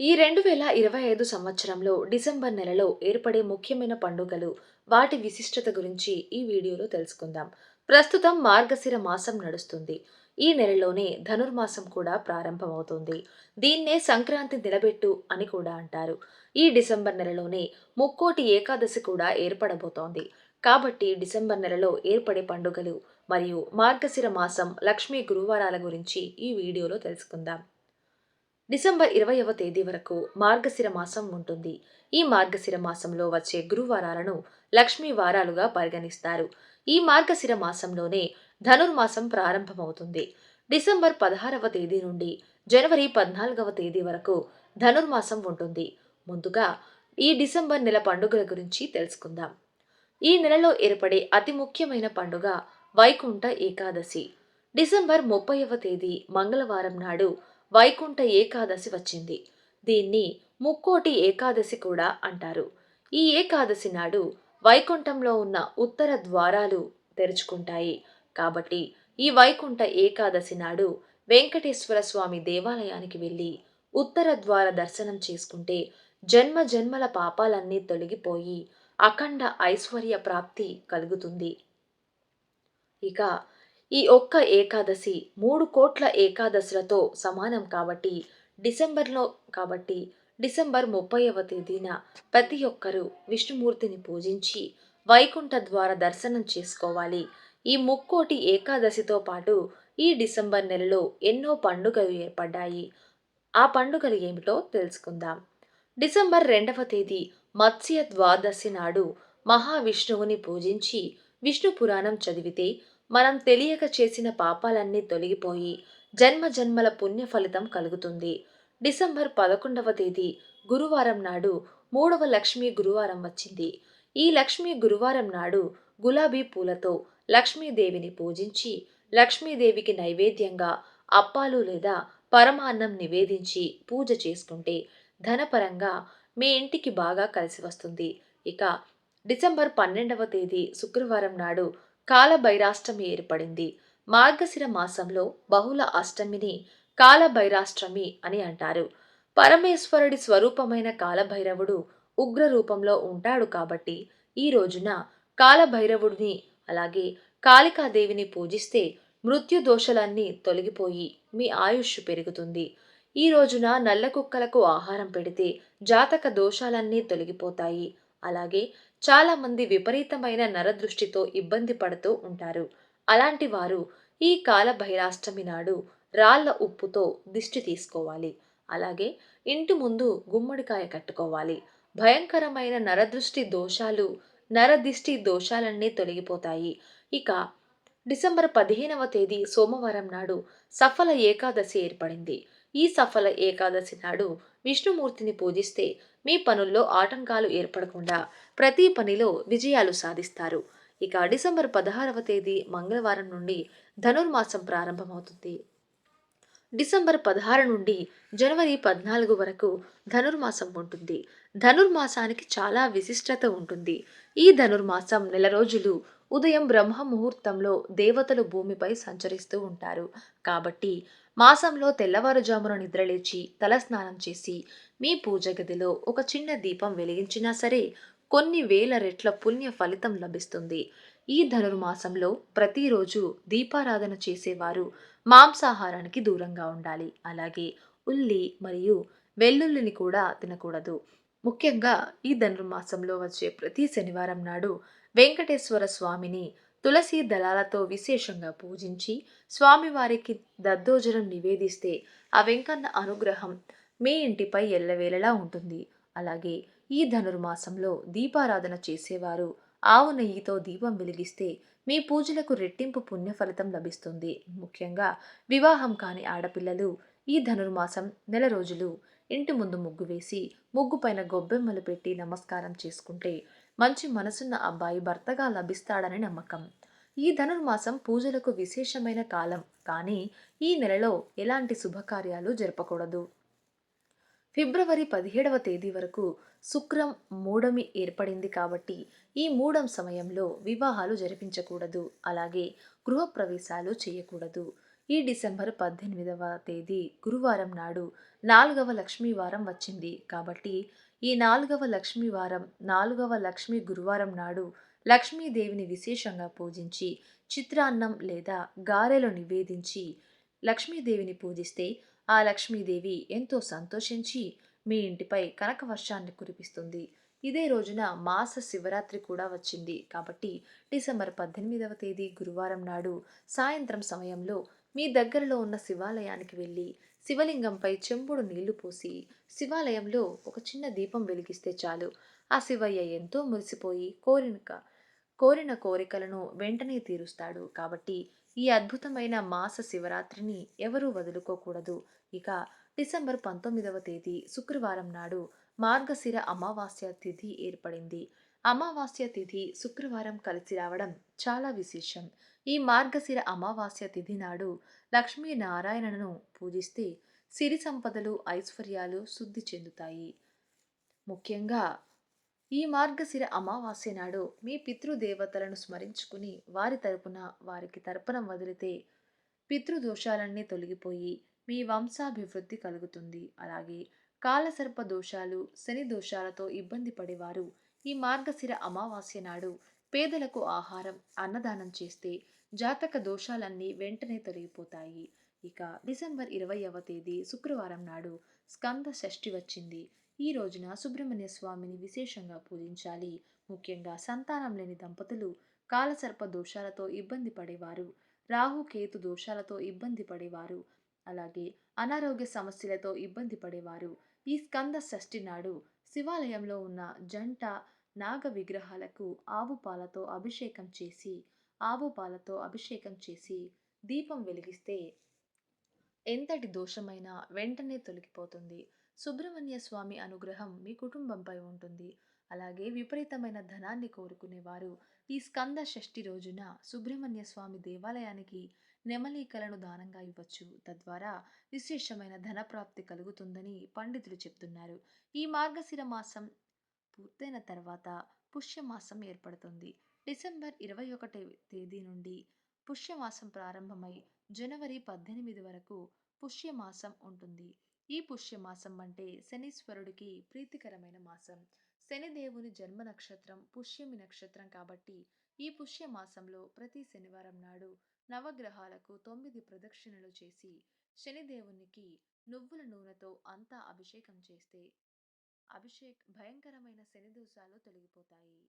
ఈ రెండు వేల ఇరవై ఐదు సంవత్సరంలో డిసెంబర్ నెలలో ఏర్పడే ముఖ్యమైన పండుగలు వాటి విశిష్టత గురించి ఈ వీడియోలో తెలుసుకుందాం. ప్రస్తుతం మార్గశిర మాసం నడుస్తుంది. ఈ నెలలోనే ధనుర్మాసం కూడా ప్రారంభమవుతుంది. దీన్నే సంక్రాంతి నిలబెట్టు అని కూడా అంటారు. ఈ డిసెంబర్ నెలలోనే ముక్కోటి ఏకాదశి కూడా ఏర్పడబోతోంది. కాబట్టి డిసెంబర్ నెలలో ఏర్పడే పండుగలు మరియు మార్గశిర మాసం లక్ష్మీ గురువారాల గురించి ఈ వీడియోలో తెలుసుకుందాం. డిసెంబర్ ఇరవైవ తేదీ వరకు మార్గశిర మాసం ఉంటుంది. ఈ మార్గశిర మాసంలో వచ్చే గురువారాలను లక్ష్మీ వారాలుగా పరిగణిస్తారు. ఈ మార్గశిర మాసంలోనే ధనుర్మాసం ప్రారంభమవుతుంది. డిసెంబర్ పదహారవ తేదీ నుండి జనవరి పద్నాలుగవ తేదీ వరకు ధనుర్మాసం ఉంటుంది. ముందుగా ఈ డిసెంబర్ నెల పండుగల గురించి తెలుసుకుందాం. ఈ నెలలో ఏర్పడే అతి ముఖ్యమైన పండుగ వైకుంఠ ఏకాదశి. డిసెంబర్ ముప్పైవ తేదీ మంగళవారం నాడు వైకుంఠ ఏకాదశి వచ్చింది. దీన్ని ముక్కోటి ఏకాదశి కూడా అంటారు. ఈ ఏకాదశి నాడు వైకుంఠంలో ఉన్న ఉత్తర ద్వారాలు తెరుచుకుంటాయి. కాబట్టి ఈ వైకుంఠ ఏకాదశి నాడు వెంకటేశ్వర స్వామి దేవాలయానికి వెళ్ళి ఉత్తర ద్వార దర్శనం చేసుకుంటే జన్మ జన్మల పాపాలన్నీ తొలగిపోయి అఖండ ఐశ్వర్య ప్రాప్తి కలుగుతుంది. ఇక ఈ ఒక్క ఏకాదశి మూడు కోట్ల ఏకాదశులతో సమానం కాబట్టి డిసెంబర్లో కాబట్టి డిసెంబర్ ముప్పైవ తేదీన ప్రతి ఒక్కరూ విష్ణుమూర్తిని పూజించి వైకుంఠ ద్వార దర్శనం చేసుకోవాలి. ఈ ముక్కోటి ఏకాదశితో పాటు ఈ డిసెంబర్ నెలలో ఎన్నో పండుగలు ఏర్పడ్డాయి. ఆ పండుగలు ఏమిటో తెలుసుకుందాం. డిసెంబర్ రెండవ తేదీ మత్స్య ద్వాదశి నాడు మహావిష్ణువుని పూజించి విష్ణు పురాణం చదివితే మనం తెలియక చేసిన పాపాలన్నీ తొలగిపోయి జన్మ జన్మల పుణ్య ఫలితం కలుగుతుంది. డిసెంబర్ పదకొండవ తేదీ గురువారం నాడు మూడవ లక్ష్మీ గురువారం వచ్చింది. ఈ లక్ష్మీ గురువారం నాడు గులాబీ పూలతో లక్ష్మీదేవిని పూజించి లక్ష్మీదేవికి నైవేద్యంగా అప్పాలు లేదా పరమాన్నం నివేదించి పూజ చేసుకుంటే ధనపరంగా మీ ఇంటికి బాగా కలిసి వస్తుంది. ఇక డిసెంబర్ పన్నెండవ తేదీ శుక్రవారం నాడు కాలభైరాష్టమి ఏర్పడింది. మార్గశిర మాసంలో బహుళ అష్టమిని కాలభైరాష్టమి అని అంటారు. పరమేశ్వరుడి స్వరూపమైన కాలభైరవుడు ఉగ్ర రూపంలో ఉంటాడు కాబట్టి ఈ రోజున కాలభైరవుడిని అలాగే కాళికాదేవిని పూజిస్తే మృత్యు దోషలన్నీ తొలగిపోయి మీ ఆయుష్ పెరుగుతుంది. ఈ రోజున నల్ల కుక్కలకు ఆహారం పెడితే జాతక దోషాలన్నీ తొలగిపోతాయి. అలాగే చాలామంది విపరీతమైన నరదృష్టితో ఇబ్బంది పడుతూ ఉంటారు. అలాంటి వారు ఈ కాలభైరాష్టమి నాడు రాళ్ళ ఉప్పుతో దిష్టి తీసుకోవాలి. అలాగే ఇంటి ముందు గుమ్మడికాయ కట్టుకోవాలి. భయంకరమైన నరదృష్టి దోషాలు నరదిష్టి దోషాలన్నీ తొలగిపోతాయి. ఇక డిసెంబర్ పదిహేనవ తేదీ సోమవారం నాడు సఫల ఏకాదశి ఏర్పడింది. ఈ సఫల ఏకాదశి నాడు విష్ణుమూర్తిని పూజిస్తే మీ పనుల్లో ఆటంకాలు ఏర్పడకుండా ప్రతి పనిలో విజయాలు సాధిస్తారు. ఇక డిసెంబర్ పదహారవ తేదీ మంగళవారం నుండి ధనుర్మాసం ప్రారంభమవుతుంది. డిసెంబర్ పదహారు నుండి జనవరి పద్నాలుగు వరకు ధనుర్మాసం ఉంటుంది. ధనుర్మాసానికి చాలా విశిష్టత ఉంటుంది. ఈ ధనుర్మాసం నెల రోజులు ఉదయం బ్రహ్మ ముహూర్తంలో దేవతలు భూమిపై సంచరిస్తూ ఉంటారు. కాబట్టి మాసంలో తెల్లవారుజామున నిద్రలేచి తలస్నానం చేసి మీ పూజ గదిలో ఒక చిన్న దీపం వెలిగించినా సరే కొన్ని వేల రెట్ల పుణ్య ఫలితం లభిస్తుంది. ఈ ధనుర్మాసంలో ప్రతిరోజు దీపారాధన చేసేవారు మాంసాహారానికి దూరంగా ఉండాలి. అలాగే ఉల్లి మరియు వెల్లుల్లిని కూడా తినకూడదు. ముఖ్యంగా ఈ ధనుర్మాసంలో వచ్చే ప్రతి శనివారం నాడు వెంకటేశ్వర స్వామిని తులసి దళాలతో విశేషంగా పూజించి స్వామివారికి దద్దోజనం నివేదిస్తే ఆ వెంకన్న అనుగ్రహం మీ ఇంటిపై ఎల్లవేళలా ఉంటుంది. అలాగే ఈ ధనుర్మాసంలో దీపారాధన చేసేవారు ఆవు నెయ్యితో దీపం వెలిగిస్తే మీ పూజలకు రెట్టింపు పుణ్యఫలితం లభిస్తుంది. ముఖ్యంగా వివాహం కాని ఆడపిల్లలు ఈ ధనుర్మాసం నెల రోజులు ఇంటి ముందు ముగ్గు వేసి ముగ్గు పైన గొబ్బెమ్మలు పెట్టి నమస్కారం చేసుకుంటే మంచి మనసున్న అబ్బాయి భర్తగా లభిస్తాడని నమ్మకం. ఈ ధనుర్మాసం పూజలకు విశేషమైన కాలం. కానీ ఈ నెలలో ఎలాంటి శుభకార్యాలు జరపకూడదు. ఫిబ్రవరి పదిహేడవ తేదీ వరకు శుక్రం మూడమి ఏర్పడింది కాబట్టి ఈ మూడం సమయంలో వివాహాలు జరిపించకూడదు. అలాగే గృహప్రవేశాలు చేయకూడదు. ఈ డిసెంబర్ పద్దెనిమిదవ తేదీ గురువారం నాడు నాలుగవ లక్ష్మీ వారం వచ్చింది. కాబట్టి ఈ నాలుగవ లక్ష్మీ వారం నాలుగవ లక్ష్మీ గురువారం నాడు లక్ష్మీదేవిని విశేషంగా పూజించి చిత్రాన్నం లేదా గారెలు నివేదించి లక్ష్మీదేవిని పూజిస్తే ఆ లక్ష్మీదేవి ఎంతో సంతోషించి మీ ఇంటిపై కనక వర్షాన్ని కురిపిస్తుంది. ఇదే రోజున మాస శివరాత్రి కూడా వచ్చింది. కాబట్టి డిసెంబర్ పద్దెనిమిదవ తేదీ గురువారం నాడు సాయంత్రం సమయంలో మీ దగ్గరలో ఉన్న శివాలయానికి వెళ్ళి శివలింగంపై చెంబుడు నీళ్ళు పోసి శివాలయంలో ఒక చిన్న దీపం వెలిగిస్తే చాలు. ఆ శివయ్య ఎంతో మురిసిపోయి కోరిక కోరిన కోరికలను వెంటనే తీరుస్తాడు. కాబట్టి ఈ అద్భుతమైన మాస శివరాత్రిని ఎవరూ వదులుకోకూడదు. ఇక డిసెంబర్ పంతొమ్మిదవ తేదీ శుక్రవారం నాడు మార్గశిర అమావాస్య తిథి ఏర్పడింది. అమావాస్య తిథి శుక్రవారం కలిసి రావడం చాలా విశేషం. ఈ మార్గశిర అమావాస్య తిథి నాడు లక్ష్మీనారాయణను పూజిస్తే సిరి సంపదలు ఐశ్వర్యాలు శుద్ధి చెందుతాయి. ముఖ్యంగా ఈ మార్గశిర అమావాస్య నాడు మీ పితృదేవతలను స్మరించుకుని వారి తరపున వారికి తర్పణం వదిలితే పితృదోషాలన్నీ తొలగిపోయి మీ వంశాభివృద్ధి కలుగుతుంది. అలాగే కాలసర్ప దోషాలు శని దోషాలతో ఇబ్బంది పడేవారు ఈ మార్గశిర అమావాస్య నాడు పేదలకు ఆహారం అన్నదానం చేస్తే జాతక దోషాలన్నీ వెంటనే తొలగిపోతాయి. ఇక డిసెంబర్ ఇరవైవ తేదీ శుక్రవారం నాడు స్కంద షష్ఠి వచ్చింది. ఈ రోజున సుబ్రహ్మణ్య స్వామిని విశేషంగా పూజించాలి. ముఖ్యంగా సంతానం లేని దంపతులు కాలసర్ప దోషాలతో ఇబ్బంది పడేవారు రాహు కేతు దోషాలతో ఇబ్బంది పడేవారు అలాగే అనారోగ్య సమస్యలతో ఇబ్బంది పడేవారు. ఈ స్కంద షష్ఠి నాడు శివాలయంలో ఉన్న జంట నాగ విగ్రహాలకు ఆవు పాలతో అభిషేకం చేసి ఆవు పాలతో అభిషేకం చేసి దీపం వెలిగిస్తే ఎంతటి దోషమైనా వెంటనే తొలగిపోతుంది. సుబ్రహ్మణ్య స్వామి అనుగ్రహం మీ కుటుంబంపై ఉంటుంది. అలాగే విపరీతమైన ధనాన్ని కోరుకునేవారు ఈ స్కంద షష్ఠి రోజున సుబ్రహ్మణ్య స్వామి దేవాలయానికి నెమలీకలను దానంగా ఇవ్వచ్చు. తద్వారా విశేషమైన ధనప్రాప్తి కలుగుతుందని పండితులు చెప్తున్నారు. ఈ మార్గశిర మాసం పూర్తయిన తర్వాత పుష్యమాసం ఏర్పడుతుంది. డిసెంబర్ ఇరవై ఒకటి తేదీ నుండి పుష్యమాసం ప్రారంభమై జనవరి పద్దెనిమిది వరకు పుష్యమాసం ఉంటుంది. ఈ పుష్యమాసం అంటే శనీశ్వరుడికి ప్రీతికరమైన మాసం. శనిదేవుని జన్మ నక్షత్రం పుష్యమి నక్షత్రం కాబట్టి ఈ పుష్యమాసంలో ప్రతి శనివారం నాడు నవగ్రహాలకు తొమ్మిది ప్రదక్షిణలు చేసి శనిదేవునికి నువ్వుల నూనెతో అంతా అభిషేకం చేస్తే అభిషేక్ భయంకరమైన శనిదోషాలు తొలగిపోతాయి.